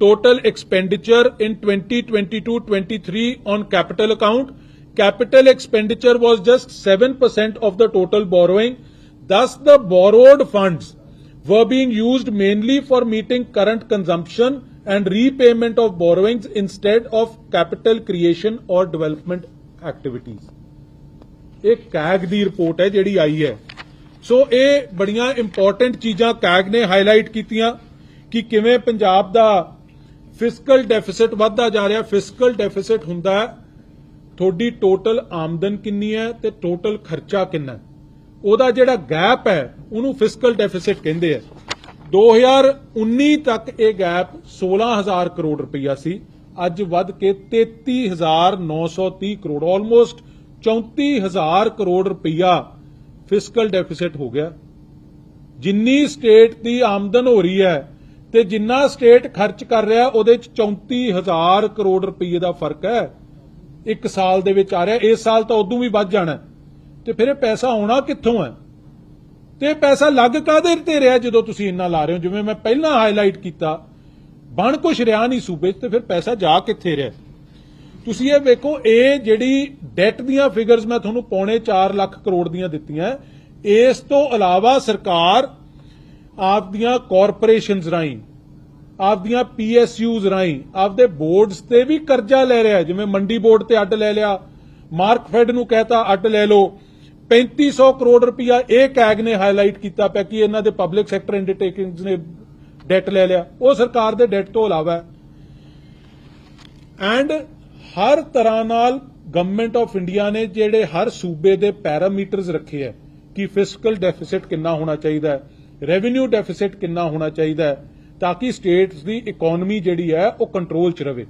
total expenditure in 2022-23 on capital account. Capital expenditure was just 7% of the total borrowing. Thus, the borrowed funds were being used mainly for meeting current consumption and repayment of borrowings instead of capital creation or development activities. ਇਹ ਕੈਗ ਦੀ ਰਿਪੋਰਟ ਹੈ ਜਿਹੜੀ ਆਈ ਹੈ ਸੋ ਇਹ ਬੜੀਆਂ ਇੰਪੋਰਟੈਂਟ ਚੀਜ਼ਾਂ ਕੈਗ ਨੇ ਹਾਈਲਾਈਟ ਕੀਤੀਆਂ ਕਿ ਕਿਵੇਂ ਪੰਜਾਬ ਦਾ ਫਿਸਕਲ ਡੈਫਿਸਿਟ ਵੱਧਦਾ ਜਾ ਰਿਹਾ ਫਿਸਕਲ ਡੈਫਿਸਿਟ ਹੁੰਦਾ ਹੈ ਤੁਹਾਡੀ ਟੋਟਲ ਆਮਦਨ ਕਿੰਨੀ ਹੈ ਤੇ ਟੋਟਲ ਖਰਚਾ ਕਿੰਨਾ ਹੈ ਉਹਦਾ ਜਿਹੜਾ ਗੈਪ ਹੈ, ਉਹਨੂੰ ਫਿਸਕਲ ਡੈਫਿਸਿਟ ਕਹਿੰਦੇ ਆ। 2019 ਤੱਕ ਇਹ ਗੈਪ 16000 ਕਰੋੜ ਰੁਪਈਆ ਸੀ। ਅੱਜ ਵੱਧ ਕੇ 33930 ਕਰੋੜ ਆਲਮੋਸਟ 34000 ਕਰੋੜ ਰੁਪਈਆ ਫਿਸਕਲ ਡੈਫਿਸਿਟ ਹੋ ਗਿਆ। ਜਿੰਨੀ ਸਟੇਟ ਦੀ ਆਮਦਨ ਹੋ ਰਹੀ ਹੈ ਤੇ ਜਿੰਨਾ ਸਟੇਟ ਖਰਚ ਕਰ ਰਿਹਾ, ਉਹਦੇ ਚ 34000 ਕਰੋੜ ਰੁਪਏ ਦਾ ਫ਼ਰਕ ਹੈ। ਇੱਕ ਸਾਲ ਦੇ ਵਿੱਚ ਆ ਰਿਹਾ, ਇਸ ਸਾਲ ਤਾਂ ਉਦੋਂ ਵੀ ਵੱਧ ਜਾਣਾ। ਹੈ। ਤੇ ਫਿਰ ਇਹ ਪੈਸਾ ਆਉਣਾ ਕਿੱਥੋਂ ਹੈ? ਤੇ ਪੈਸਾ ਲੱਗ ਕਾਦੇ ਤੇ ਰਿਹਾ ਜਦੋਂ ਤੁਸੀਂ ਇੰਨਾ ਲਾ ਰਹੇ ਹੋ? ਜਿਵੇਂ ਮੈਂ ਪਹਿਲਾਂ ਹਾਈਲਾਈਟ ਕੀਤਾ, ਬਣ ਕੁਛ ਰਿਹਾ ਨਹੀਂ ਸੂਬੇ 'ਚ ਤੇ ਫਿਰ ਪੈਸਾ ਜਾ ਕਿੱਥੇ ਰਿਹਾ? ਤੁਸੀਂ ਇਹ ਵੇਖੋ, ਇਹ ਜਿਹੜੀ ਡੈਟ ਦੀਆਂ ਫਿਗਰਸ ਮੈਂ ਤੁਹਾਨੂੰ ਪੌਣੇ 4 ਲੱਖ ਕਰੋੜ ਦੀਆਂ ਦਿੱਤੀਆਂ ਇਸ ਤੋਂ ਇਲਾਵਾ ਸਰਕਾਰ ਆਪਦੀਆਂ ਕਾਰਪੋਰੇਸ਼ਨਸ ਰਾਹੀਂ, ਆਪਦੀਆਂ ਪੀਐਸਯੂਜ਼ ਰਾਹੀਂ, ਆਪਦੇ ਬੋਰਡਸ ਤੇ ਵੀ ਕਰਜ਼ਾ ਲੈ ਰਿਹਾ ਜਿਵੇਂ ਮੰਡੀ ਬੋਰਡ ਤੇ ਅੱਡ ਲੈ ਲਿਆ, ਮਾਰਕਫੈਡ ਨੂੰ ਕਹਤਾ, ਅੱਡ ਲੈ ਲਓ। 3500 ਕਰੋੜ ਰੁਪਇਆ ਇਹ ਕੈਗ ਨੇ ਹਾਈਲਾਈਟ ਕੀਤਾ ਪਿਆ ਕਿ ਇਹਨਾਂ ਦੇ ਪਬਲਿਕ ਸੈਕਟਰ ਅੰਡਰਟੇਕਿੰਗਸ ਨੇ ਡੈਟ ਲੈ ਲਿਆ। ਉਹ ਸਰਕਾਰ ਦੇ ਡੈਟ ਤੋਂ ਇਲਾਵਾ ਹੈ ਐਂਡ ਹਰ ਤਰ੍ਹਾਂ ਨਾਲ ਗਵਰਨਮੈਂਟ ਆਫ ਇੰਡੀਆ ਨੇ ਜਿਹੜੇ ਹਰ ਸੂਬੇ ਦੇ ਪੈਰਾਮੀਟਰਸ ਰੱਖੇ ਹੈ ਕਿ ਫਿਸਕਲ ਡੈਫਿਸਿਟ ਕਿੰਨਾ ਹੋਣਾ ਚਾਹੀਦਾ ਹੈ ਰੈਵਨਿਊ ਡੈਫਿਸਿਟ ਕਿੰਨਾ ਹੋਣਾ ਚਾਹੀਦਾ ਹੈ, ਤਾਂ ਕਿ ਸਟੇਟਸ ਦੀ ਇਕਨੋਮੀ ਜਿਹੜੀ ਹੈ ਉਹ ਕੰਟਰੋਲ 'ਚ ਰਵੇ।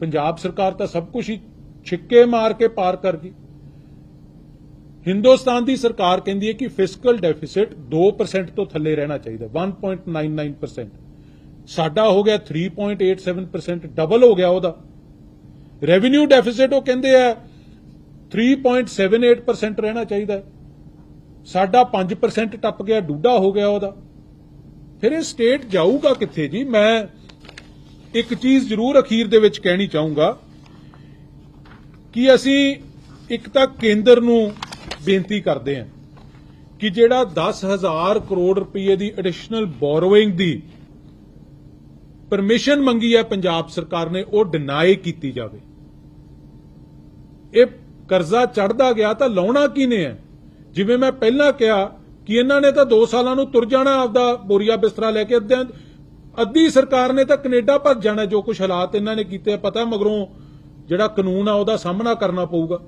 ਪੰਜਾਬ ਸਰਕਾਰ ਤਾਂ ਸਭ ਕੁਝ ਹੀ ਛਿੱਕੇ ਮਾਰ ਕੇ ਪਾਰ ਕਰ ਗਈ। ਹਿੰਦੁਸਤਾਨ ਦੀ ਸਰਕਾਰ ਕਹਿੰਦੀ ਹੈ ਕਿ ਫਿਸਕਲ ਡੈਫਿਸਿਟ 2% ਤੋਂ ਥੱਲੇ ਰਹਿਣਾ ਚਾਹੀਦਾ 1.99% ਸਾਡਾ ਹੋ ਗਿਆ 3.87% ਡਬਲ ਹੋ ਗਿਆ ਉਹਦਾ। ਰੈਵਨਿਊ ਡੈਫਿਸਿਟ ਉਹ ਕਹਿੰਦੇ ਆ 3.78% ਰਹਿਣਾ ਚਾਹੀਦਾ। ਸਾਡਾ 5% ਟੱਪ ਗਿਆ ਡੂਡਾ ਹੋ ਗਿਆ ਉਹਦਾ। ਫਿਰ ਇਹ ਸਟੇਟ ਜਾਊਗਾ ਕਿੱਥੇ ਜੀ? ਮੈਂ ਇੱਕ ਚੀਜ਼ ਜ਼ਰੂਰ ਅਖੀਰ ਦੇ ਵਿੱਚ ਕਹਿਣੀ ਚਾਹੂੰਗਾ ਕਿ ਅਸੀਂ ਇੱਕ ਤਾਂ ਕੇਂਦਰ ਨੂੰ ਬੇਨਤੀ ਕਰਦੇ ਹਾਂ ਕਿ ਜਿਹੜਾ 10000 ਕਰੋੜ ਰੁਪਏ ਦੀ ਐਡੀਸ਼ਨਲ ਬੋਰੋਇੰਗ ਦੀ ਪਰਮਿਸ਼ਨ ਮੰਗੀ ਹੈ ਪੰਜਾਬ ਸਰਕਾਰ ਨੇ, ਉਹ ਡਿਨਾਈ ਕੀਤੀ ਜਾਵੇ। ਇਹ ਕਰਜ਼ਾ ਚੜਦਾ ਗਿਆ ਤਾਂ ਲਾਉਣਾ ਕਿਨੇ ਹੈ? ਜਿਵੇਂ ਮੈਂ ਪਹਿਲਾਂ ਕਿਹਾ ਕਿ ਇਹਨਾਂ ਨੇ ਤਾਂ 2 ਸਾਲਾਂ ਨੂੰ ਤੁਰ ਜਾਣਾ ਆਪਦਾ ਬੋਰੀਆ ਬਿਸਤਰਾ ਲੈ ਕੇ ਅੱਧਿਆਂ ਅੱਧੀ ਸਰਕਾਰ ਨੇ ਤਾਂ ਕੈਨੇਡਾ ਭੱਜ ਜਾਣਾ, ਜੋ ਕੁਝ ਹਾਲਾਤ ਇਹਨਾਂ ਨੇ ਕੀਤੇ ਪਤਾ ਮਗਰੋਂ ਜਿਹੜਾ ਕਾਨੂੰਨ ਆ ਉਹਦਾ ਸਾਹਮਣਾ ਕਰਨਾ ਪਊਗਾ।